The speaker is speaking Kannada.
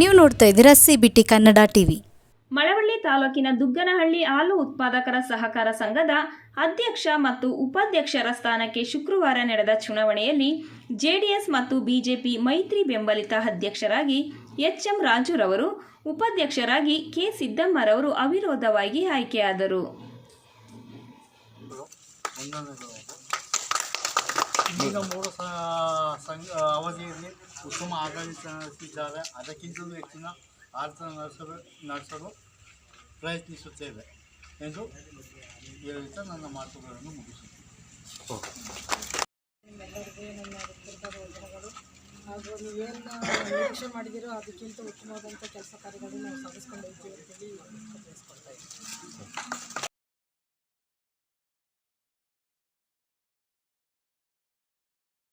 ನೋಡ್ತಾ ಇದ್ದೀರಾ CBT B T Kannada TV. Malavalli ತಾಲೂಕಿನ ದುಗ್ಗನಹಳ್ಳಿ ಹಾಲು ಉತ್ಪಾದಕರ ಸಹಕಾರ ಸಂಘದ ಅಧ್ಯಕ್ಷ ಮತ್ತು ಉಪಾಧ್ಯಕ್ಷರ ಸ್ಥಾನಕ್ಕೆ ಶುಕ್ರವಾರ ನಡೆದ ಚುನಾವಣೆಯಲ್ಲಿ ಜೆಡಿಎಸ್ ಮತ್ತು ಬಿಜೆಪಿ ಮೈತ್ರಿ ಬೆಂಬಲಿತ ಅಧ್ಯಕ್ಷರಾಗಿ ಎಚ್ ಎಂ ರಾಜುರವರು ಉಪಾಧ್ಯಕ್ಷರಾಗಿ ಕೆ ಸಿದ್ದಮ್ಮರವರು ಅವಿರೋಧವಾಗಿ ಆಯ್ಕೆಯಾದರು. ಈಗ ಮೂರು ಅವಧಿಯಲ್ಲಿ ಉತ್ತಮ ಆಡಳಿತ ನಡೆಸಿದ್ದಾರೆ ಅದಕ್ಕಿಂತಲೂ ಹೆಚ್ಚಿನ ಆಡಳಿತ ನಡೆಸಲು ನಡೆಸಲು ಪ್ರಯತ್ನಿಸುತ್ತೇವೆ ಎಂದು ಹೇಳುತ್ತಾ ನನ್ನ ಮಾತುಗಳನ್ನು ಮುಗಿಸುತ್ತೇನೆ. ನಿಮ್ಮೆಲ್ಲರಿಗೂ ನನ್ನ ಹೃದಯದ ಹಾಗೂ ನೀವೇನು ನಿರೀಕ್ಷೆ ಮಾಡಿದಿರೋ ಅದಕ್ಕಿಂತ ಉತ್ತಮವಾದಂಥ ಕೆಲಸ ಕಾರ್ಯಗಳನ್ನು ನಾವು ಸಾಧಿಸ್ಕೊಂಡು ಹೋಗ್ತೀವಿ ಅಂತೇಳಿ